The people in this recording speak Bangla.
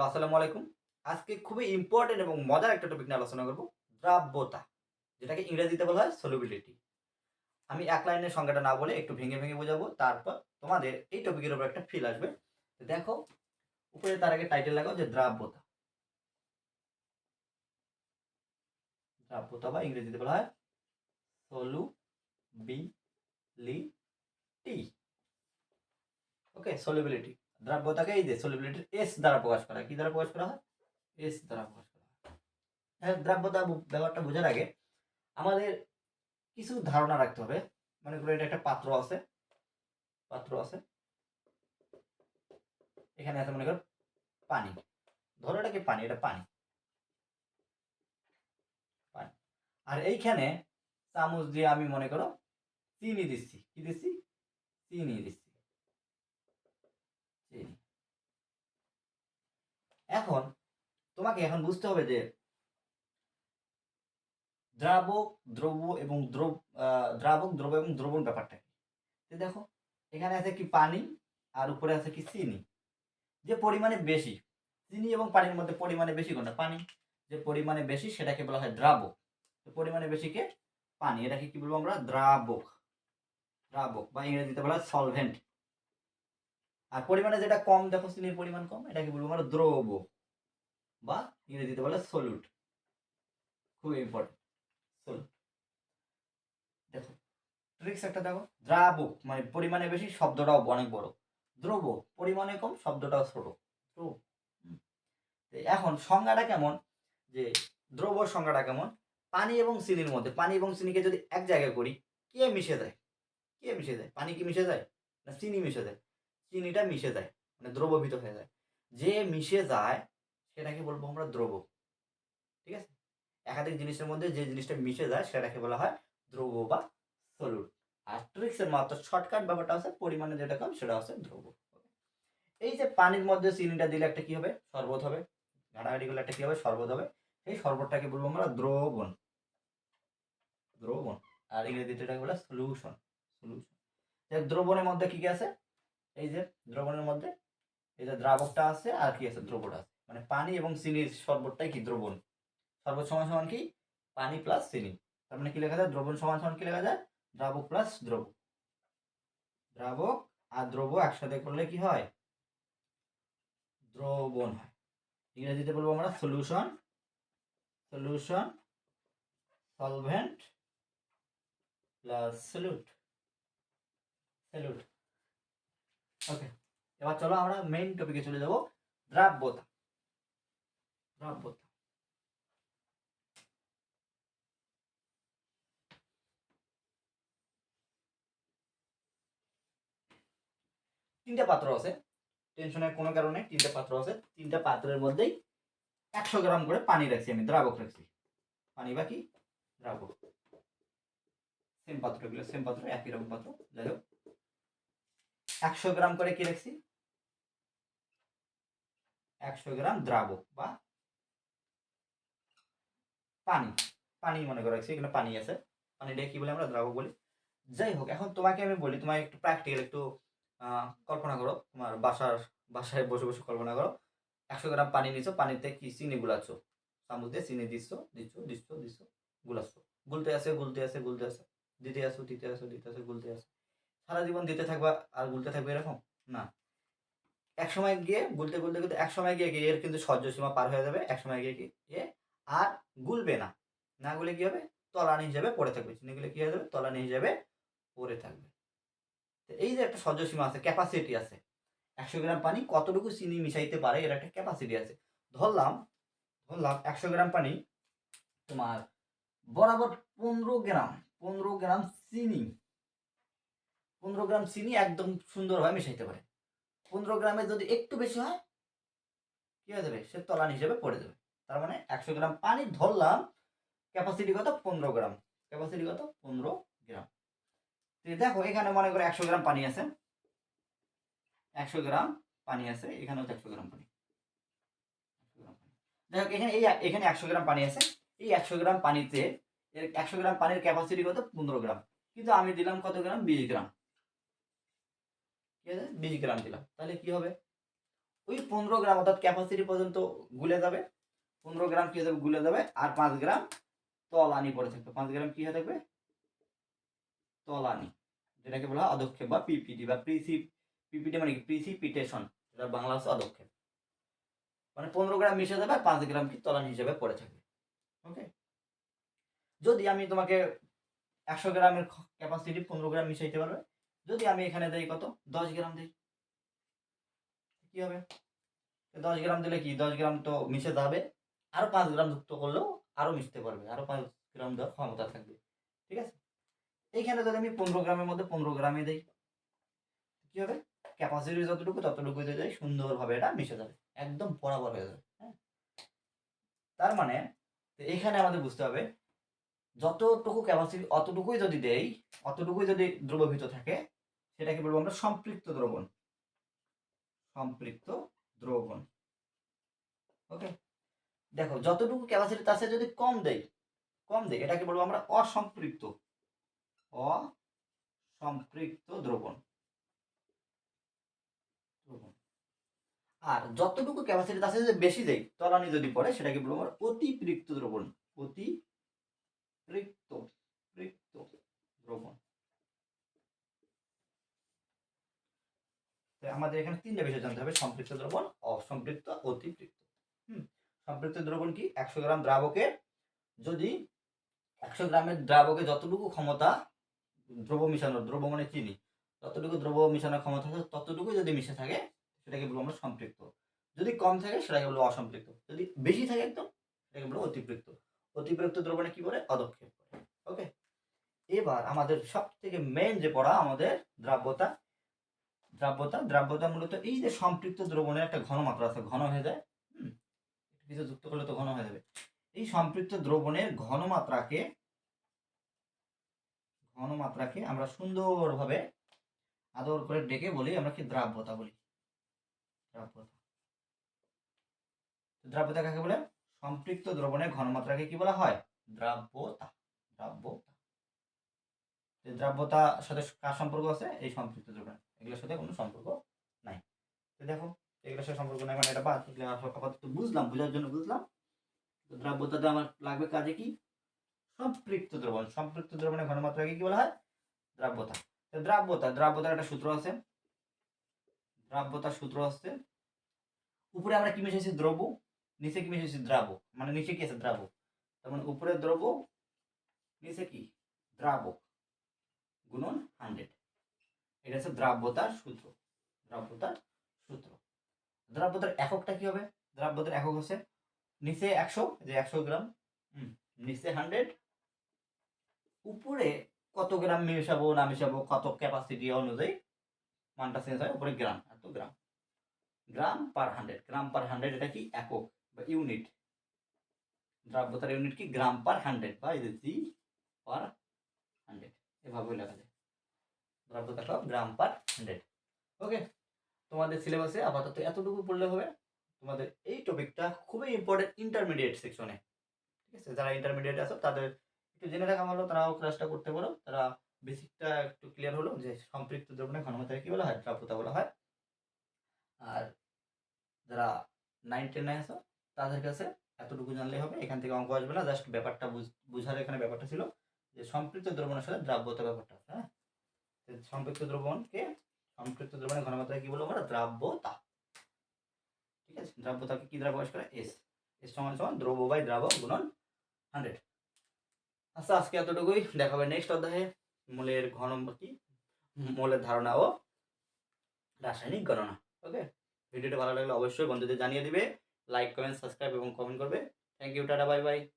হ্যালো, আসসালামু আলাইকুম। আজকে খুবই ইম্পর্টেন্ট এবং মজার একটা টপিক নিয়ে আলোচনা করব, দ্রাব্যতা, যেটাকে ইংরেজিতে বলা হয় সলিবিলিটি আমি এক লাইনের সংজ্ঞাটা না বলে একটু ভেঙে ভেঙে বোঝাবো, তারপর তোমাদের এই টপিকের উপর একটা ফিল আসবে। দেখো, উপরে তার আগে টাইটেল লাগাও যে দ্রাব্যতা। দ্রাব্যতা বা ইংরেজিতে বলা হয় সলু বি লি টি ওকে সলিবিলিটি দ্রাব্যতাকে এই যে সলিবিলিটি এস দ্বারা প্রকাশ করা। কি দ্বারা প্রকাশ করা হয়? এস দ্বারা প্রকাশ করা হয়। হ্যাঁ, দ্রাব্যতা ব্যাপারটা বোঝার আগে আমাদের কিছু ধারণা রাখতে হবে। মনে করো এটা একটা পাত্র আছে। পাত্র আছে। এখানে আছে মনে করো পানি। ধরো এটা কি পানি এটা পানি। আর এইখানে চামচ দিয়ে আমি মনে করো চিনি দিচ্ছি। কি দিচ্ছি? চিনি দিচ্ছি। এখন তোমাকে এখন বুঝতে হবে যে দ্রাবক দ্রব্য এবং দ্রব দ্রাবক, দ্রব্য এবং দ্রবণ ব্যাপারটা কি? দেখো, এখানে আছে কি পানি আর উপরে আছে কি চিনি। যে পরিমাণে বেশি, চিনি এবং পানির মধ্যে পরিমাণে বেশি কোনটা? পানি। যে পরিমাণে বেশি সেটাকে বলা হয় দ্রাবক পরিমাণে বেশি কে? পানি। এটাকে কি বলব আমরা? দ্রাবক। দ্রাবক বা ইংরেজিতে বলা হয় সলভেন্ট আর পরিমাণে যেটা কম, দেখো চিনির পরিমাণ কম, এটাকে বলব আমরা দ্রব বা ইংরেজিতে বলে সলুট খুব ইম্পর্টেন্ট সলুট দেখো ট্রিক্স একটা দেখো দ্রাবক মানে পরিমাণে বেশি, শব্দটাও অনেক বড়। দ্রব, পরিমাণে কম, শব্দটাও ছোট। দ্রব এখন সংজ্ঞাটা কেমন? যে দ্রবর সংজ্ঞাটা কেমন? পানি এবং চিনির মধ্যে, পানি এবং চিনিকে যদি এক জায়গায় করি, কে মিশে যায়? কে মিশে যায়? পানি কি মিশে যায়? না চিনি মিশে যায়? চিনিটা মিশে যায় মানে দ্রবীভূত হয়ে যায়। যে মিশে যায়, সেটাকে বলব আমরা দ্রব। ঠিক আছে? একাধিক জিনিসের মধ্যে যে জিনিসটা মিশে যায়, সেটাকে বলা হয় দ্রব বা সলুট আর ট্রিক্সের মাত্র শর্টকাট ব্যাপারটা আছে পরিমাণে যেটা কম, সেটা হচ্ছে দ্রব। এই যে পানির মধ্যে চিনিটা দিলে একটা কি হবে? শরবত হবে। ঘাটাঘাটি করলে একটা কি হবে? শরবত হবে। এই শরবতটাকে বলব আমরা দ্রবণ। দ্রবণ। আর ইংরেজিতে এটাকে বলে সলিউশন সলিউশন দ্রবণের মধ্যে কি কি আছে? এই যে দ্রবণের মধ্যে, এই যে দ্রাবকটা আছে আর কি আছে দ্রবটা আছে। মানে পানি এবং চিনির শরবতটাই কি দ্রবণ? শরবত সমান সমান কি? পানি প্লাস চিনি। তার মানে কি লেখা যায়? দ্রবণ সমান সমান কি লেখা যায়? দ্রাবক প্লাস দ্রব দ্রাবক আর দ্রব একসাথে করলে কি হয়? দ্রবণ হয়। ইংরেজিতে বলব আমরা solution solution solvent plus solute solute okay এবার চলো আমরা মেইন টপিকে চলে যাব, দ্রাব্যতা। দ্রাব্যতা। তিনটা পাত্র আছে টেনশনের কোনো কারণে তিনটা পাত্র আছে। তিনটা পাত্রের মধ্যেই একশো গ্রাম করে পানি রাখছি আমি, দ্রাবক রাখছি। পানি বা কি দ্রাবক। সেম পাত্রগুলো সেম পাত্র, একই রকম পাত্র, যাই হোক। একশো গ্রাম করে কি রাখছি? একশো গ্রাম দ্রাবক বা পানি। পানি মনে করে রাখছি, এখানে পানি আছে। কি বলে আমরা? দ্রাবক বলি। যাই হোক, এখন তোমাকে আমি বলি তোমার একটু প্র্যাকটিক্যাল একটু কল্পনা করো। তোমার বাসার, বাসায় বসে বসে কল্পনা করো। একশো গ্রাম পানি নিচ্ছ পানিতে কি চিনি গুলাচ্ছ? দিয়ে চিনি দিচ্ছ দিচ্ছ দিচ্ছ দিচ্ছ, গুলাচ্ছ। গুলতে আসে গুলতে আসে গুলতে আসে দিতে আসো দিতে আসো দিতে আসো গুলতে আসো সারা জীবন দিতে থাকবা আর গুলতে থাকবে এরকম? না। এক সময় গিয়ে গুলতে গুলতে গুলতে এক সময় গিয়ে এর কিন্তু সহ্য সীমা পার হয়ে যাবে? এক সময় গিয়ে এ আর গুলবে না। না গুলে কি হবে? তলানি হিসেবে পড়ে থাকবে। চিনি গুলে কি হয়ে যাবে? তলানি হিসেবে পড়ে থাকবে। এই যে একটা সহ্য সীমা আছে ক্যাপাসিটি আছে। একশো গ্রাম পানি কতটুকু চিনি মিশাইতে পারে? এর একটা ক্যাপাসিটি আছে। ধরলাম ধরলাম একশো গ্রাম পানি তোমার বরাবর পনেরো গ্রাম পনেরো গ্রাম চিনি। পনেরো গ্রাম চিনি একদম সুন্দরভাবে মিশাইতে পারে। পনেরো গ্রামে যদি একটু বেশি হয়, কি হয়ে যাবে? সে তলান হিসেবে পড়ে যাবে। তার মানে একশো গ্রাম পানি ধরলাম ক্যাপাসিটি কত? পনেরো গ্রাম। ক্যাপাসিটি কত? পনেরো গ্রাম। তো দেখো, এখানে মনে করো একশো গ্রাম পানি আছে। একশো গ্রাম পানি আছে এখানেও একশো গ্রাম পানি। 100 গ্রাম পানি। যাই হোক, এখানে এই এখানে একশো গ্রাম পানি আছে। এই একশো গ্রাম পানিতে, এর একশো গ্রাম পানির ক্যাপাসিটি কত? পনেরো গ্রাম। কিন্তু আমি দিলাম কত গ্রাম? বিশ গ্রাম। ঠিক আছে বিশ গ্রাম দিলাম। তাহলে কি হবে? ওই পনেরো গ্রাম অর্থাৎ ক্যাপাসিটি পর্যন্ত গুলে যাবে। পনেরো গ্রাম কি যাবে? গুলে যাবে। আর পাঁচ গ্রাম তলানি পড়ে থাকবে। পাঁচ গ্রাম কি হয়ে থাকবে? তলানি। যেটাকে বলা হয় অদক্ষেপ বা পিপিটি বা প্রিসি পিপিটি মানে কি? প্রিসিপিটেশন এটা বাংলা হচ্ছে অদক্ষেপ মানে পনেরো গ্রাম মিশে যাবে আর পাঁচ গ্রাম কি তলানি হিসেবে পড়ে থাকবে। ওকে যদি আমি তোমাকে একশো গ্রামের ক্যাপাসিটি পনেরো গ্রাম মিশাইতে পারবে যদি আমি এখানে দেই কত? দশ গ্রাম দিই। কি হবে? দশ গ্রাম দিলে কি? দশ গ্রাম তো মিশে যাবে। পাঁচ গ্রাম যুক্ত করলেও মিশতে পারবে। পাঁচ গ্রাম দেওয়ার ক্ষমতা থাকবে। ঠিক আছে? এইখানে যদি আমি পনেরো গ্রামের মধ্যে পনেরো গ্রামে দিই, কি হবে? ক্যাপাসিটি যতটুকু ততটুকু দিয়ে যাই সুন্দরভাবে এটা মিশে যাবে। একদম বরাবর হয়ে যাবে। হ্যাঁ? তার মানে এখানে আমাদের বুঝতে হবে, যতটুকু ক্যাপাসিটি অতটুকুই যদি দেই, অতটুকুই যদি দ্রবীভূত থাকে সেটাকে বলব আমরা সম্পৃক্ত দ্রবণ। সম্পৃক্ত দ্রবণ। ওকে? দেখো, যতটুকু ক্যাপাসিটি তার সাথে যদি কম দেয় কম দেই, এটাকে বলব আমরা অসম্পৃক্ত। অসম্পৃক্ত দ্রবণ। আর যতটুকু ক্যাপাসিটি তার সাথে বেশি দেয় তলানি যদি পড়ে, সেটাকে বলব আমরা অতিরিক্ত দ্রবণ। অতিরিক্ত রিক্ত দ্রবণ। আমাদের এখানে তিনটা বিষয় জানতে হবে, সম্পৃক্ত দ্রবণ, অসম্পৃক্ত, অতিপৃক্ত। হুম, সম্পৃক্ত দ্রবণ কি? একশো গ্রাম দ্রাবকে যদি একশো গ্রামের দ্রাবকে যতটুকু ক্ষমতা দ্রব মিশানোর দ্রব মানে চিনি যতটুকু দ্রব মিশানোর ক্ষমতা থাকে ততটুকু যদি মিশে থাকে, সেটাকে বলব আমরা সম্পৃক্ত। যদি কম থাকে, সেটাকে বলব অসম্পৃক্ত। যদি বেশি থাকে একদম, সেটাকে বলব অতিপৃক্ত। অতিপৃক্ত দ্রবণে কি বলে? অদক্ষেপ ওকে? এবার আমাদের সব থেকে মেন যে পড়া, আমাদের দ্রাব্যতা দ্রাব্যতা দ্রাব্যতা মূলত এই যে সম্পৃক্ত দ্রবণের একটা ঘন মাত্রা আছে, ঘন হয়ে যায়, হুম কিছু যুক্ত করলে তো ঘন হয়ে যাবে। এই সম্পৃক্ত দ্রবণের ঘনমাত্রাকে ঘনমাত্রাকে আমরা সুন্দরভাবে আদর করে ডেকে বলি, আমরা কি দ্রাব্যতা বলি? দ্রাব্যতা। দ্রাব্যতা কাকে বলে? সম্পৃক্ত দ্রবণের ঘনমাত্রাকে কি বলা হয়? দ্রাব্যতা দ্রাব্যতা। এই দ্রাব্যতার সাথে কার সম্পর্ক আছে? এই সম্পৃক্ত দ্রবণ এগুলোর সাথে কোনো সম্পর্ক নাই। তো দেখো, এগুলোর সাথে সম্পর্ক নাই মানে এটা বাদ, এগুলো আপাতত বুঝলাম, বোঝার জন্য বুঝলাম। তো দ্রাব্যতাতে আমার লাগবে কাজে কি? সম্পৃক্ত দ্রবণ। সম্পৃক্ত দ্রবণের ঘনমাত্রাকে কি বলা হয়? দ্রাব্যতা। তো দ্রাব্যতা, দ্রাব্যতার একটা সূত্র আছে। দ্রাব্যতার সূত্র আছে। উপরে আমরা কি মিশাইছি? দ্রব্য। নিচে কি মিশাইছি? দ্রাবক মানে নিচে কি আছে? দ্রাবক তার মানে উপরে দ্রব্য, নিচে কি? দ্রাবক গুণন এটা হচ্ছে দ্রাব্যতার সূত্র। দ্রাব্যতার সূত্র। দ্রাব্যতার এককটা কি হবে? দ্রাব্যতার একক হচ্ছে নিচে একশো যে একশো গ্রাম নিচে হান্ড্রেড উপরে কত গ্রাম মেশাবো, না মেশাবো, কত ক্যাপাসিটি অনুযায়ী মানটা চেঞ্জ হয়, উপরে গ্রাম, এত গ্রাম। গ্রাম পার হান্ড্রেড গ্রাম পার হান্ড্রেড এটা কি? একক বা ইউনিট দ্রাব্যতার ইউনিট কি? গ্রাম পার হান্ড্রেড বা এই জি পার হান্ড্রেড এভাবে লেখা যায়। দ্রাব্যতা সব গ্রাম পার হান্ড্রেড ওকে তোমাদের সিলেবাসে আপাতত এতটুকু পড়লে হবে। তোমাদের এই টপিকটা খুবই ইম্পর্টেন্ট ইন্টারমিডিয়েট সেকশনে ঠিক আছে? যারা ইন্টারমিডিয়েট আছো, তাদের একটু জেনে রাখা ভালো, তারাও ক্লাসটা করতে পারো। তারা বেসিকটা একটু ক্লিয়ার হলো যে সম্পৃক্ত দ্রবণের ঘনমাত্রা কি বলা হয়? দ্রাব্যতা বলা হয়। আর যারা নাইন টেন আছো, তাদের কাছে এতটুকু জানলেই হবে। এখান থেকে অঙ্ক আসবে না। জাস্ট ব্যাপারটা বুঝ- বুঝার এখানে ব্যাপারটা ছিল যে সম্পৃক্ত দ্রবণের সাথে দ্রাব্যতা ব্যাপারটা হ্যাঁ? সম্পৃক্ত দ্রবণকে সম্পৃক্ত দ্রবণের ঘনমাত্রা কি বলব আমরা? দ্রাব্যতা। ঠিক আছে? দ্রাব্যতাকে কি দ্বারা প্রকাশ করে এস এস সমান সমান দ্রব্য বাই দ্রাবক গুণন হান্ড্রেড আচ্ছা আজকে এতটুকুই। দেখা হবে নেক্সট অধ্যায়ে। মূলের ঘন কি? মূলের ধারণা ও রাসায়নিক গণনা। ওকে ভিডিওটা ভালো লাগলে অবশ্যই বন্ধুদের জানিয়ে দিবে। লাইক কমেন্ট সাবস্ক্রাইব এবং কমেন্ট করবে। Thank you tata bye bye